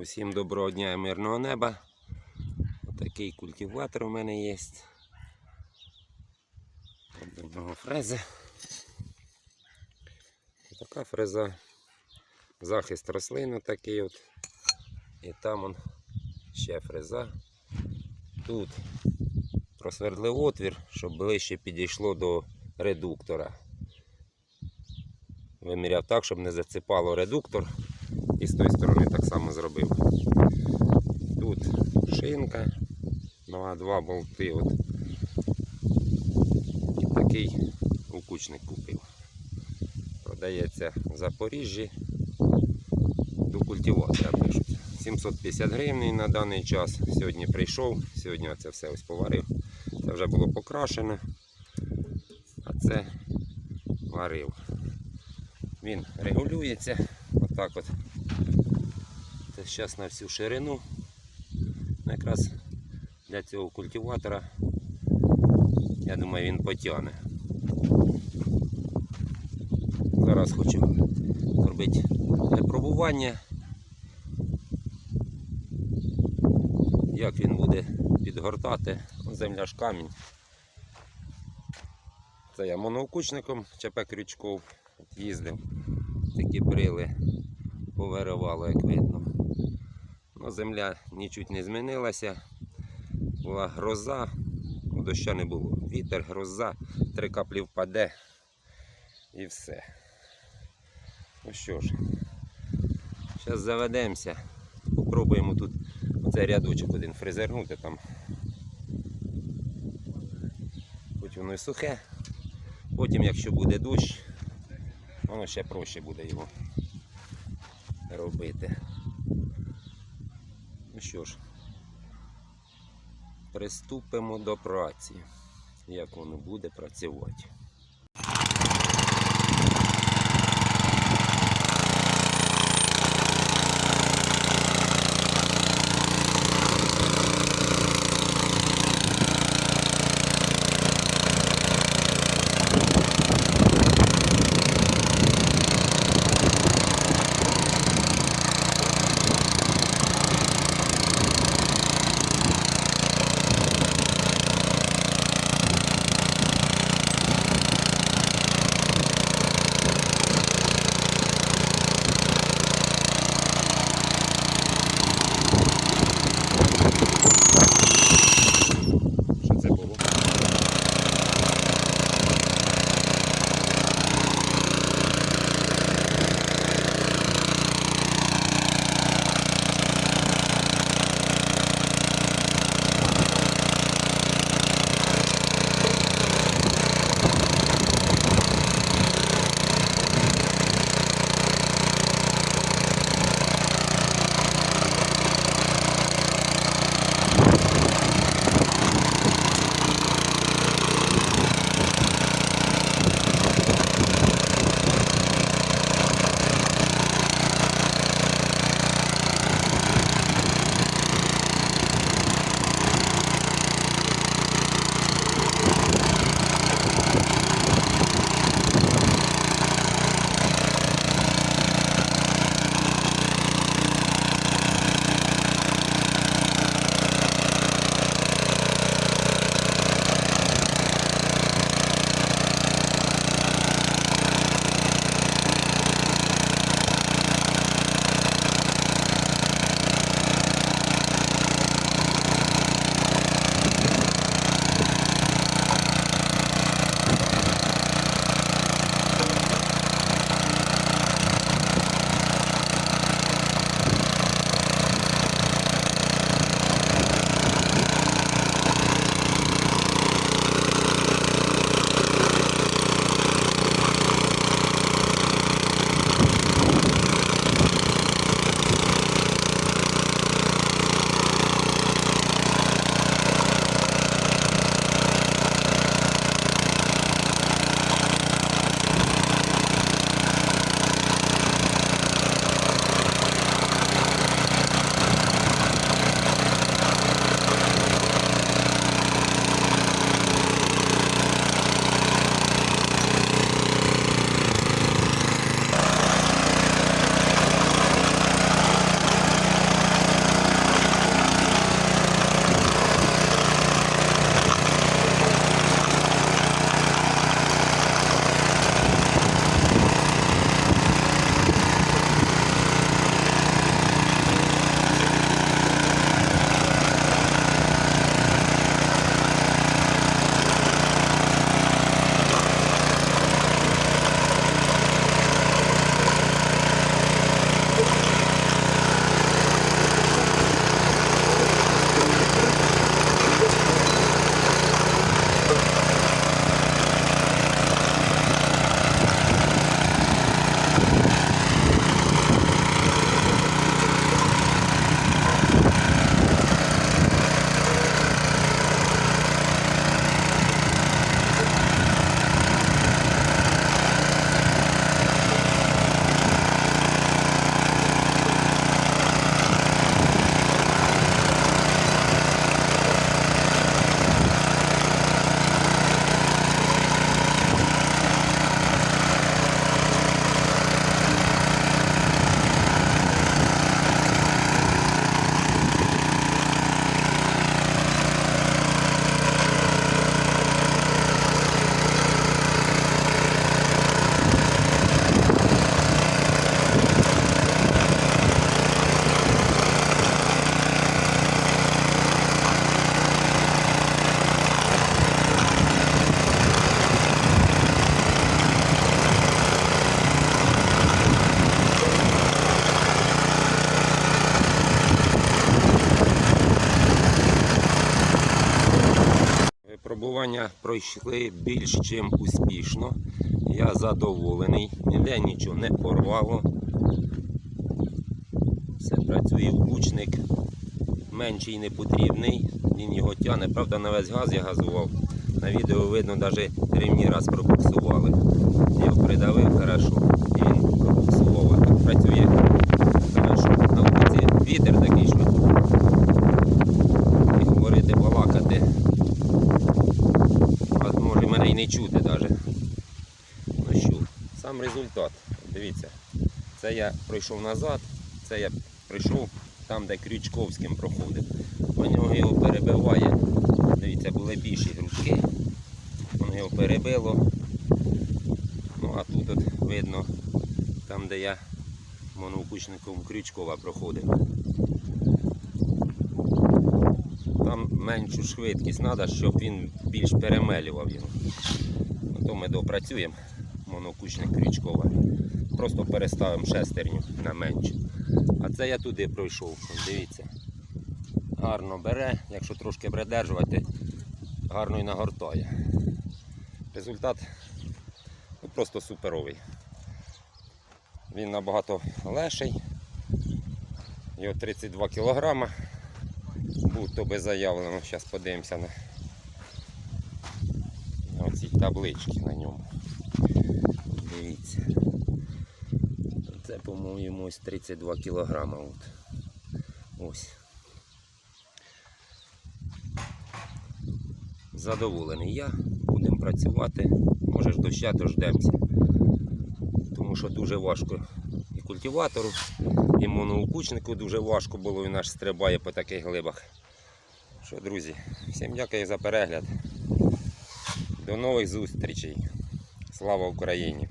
Усім доброго дня і мирного неба. Отакий культиватор у мене є. Одного фрези. Така фреза. Захист рослин такий от. І там он ще фреза. Тут просвердлив отвір, щоб ближче підійшло до редуктора. Виміряв так, щоб не зацепало редуктор. І з тої сторони так само зробив. Тут шинка, ну а два болти. От. І такий укучник купив. Продається в Запоріжжі до культиватора пишуть. 750 гривень на даний час. Сьогодні прийшов, сьогодні це все ось поварив. Це вже було покрашено, а це варив. Він регулюється. Отак от. Це зараз на всю ширину. Ну, Якраз для цього культиватора, я думаю, він потягне. Зараз хочу зробити випробування. Як він буде підгортати. Земля ж камінь. Це я моноукучником ЧП Крючков їздив. Такі брили повиривало, як видно. Ну, земля нічуть не змінилася. Була гроза, ну, доща не було. Вітер, гроза, три каплі впаде і все. Ну що ж, зараз заведемося. Попробуємо тут оцей рядочок один фрезернути там. Хоч воно і сухе. Потім, якщо буде дощ, воно ще проще буде його робити. Ну що ж, приступимо до праці. Як воно буде працювати. Випробування пройшли більш чим успішно. Я задоволений, ніде нічого не порвало. Все працює вкучник. Менший не потрібний. Він його тягне. Правда, на весь газ я газував. На відео видно, навіть рівні раз пробуксували. Його придавив хорошо. І пробуксував. Так працює хорошо. На вулиці вітер такий, що і говорити, балакати. А може мене і не чути навіть. Ну що, сам результат. Дивіться. Це я пройшов назад, це я прийшов там, де Крючковським проходив. По нього його перебиває. Дивіться, були більші грудки. Воно його перебило. Ну а тут от видно, там де я моновкучником Крючкова проходив. Там меншу швидкість треба, щоб він більш перемелював його. Ну, то ми допрацюємо монокучник Крючкова. Просто переставимо шестерню на меншу. А це я туди пройшов. Дивіться. Гарно бере, якщо трошки придержувати, гарно і нагортає. Результат ну, просто суперовий. Він набагато леший. Його 32 кілограма. Був то би заявлено. Зараз подивимося на оці таблички на ньому. Дивіться. Це, по-моєму, ось 32 кілограма. От. Ось. Задоволений я. Будемо працювати. Може ж доща, то ждемося. Тому що дуже важко і культиватору, і моноукучнику дуже важко було, він аж стрибає по таких глибах. Що, друзі, всім дякую за перегляд. До нових зустрічей. Слава Україні!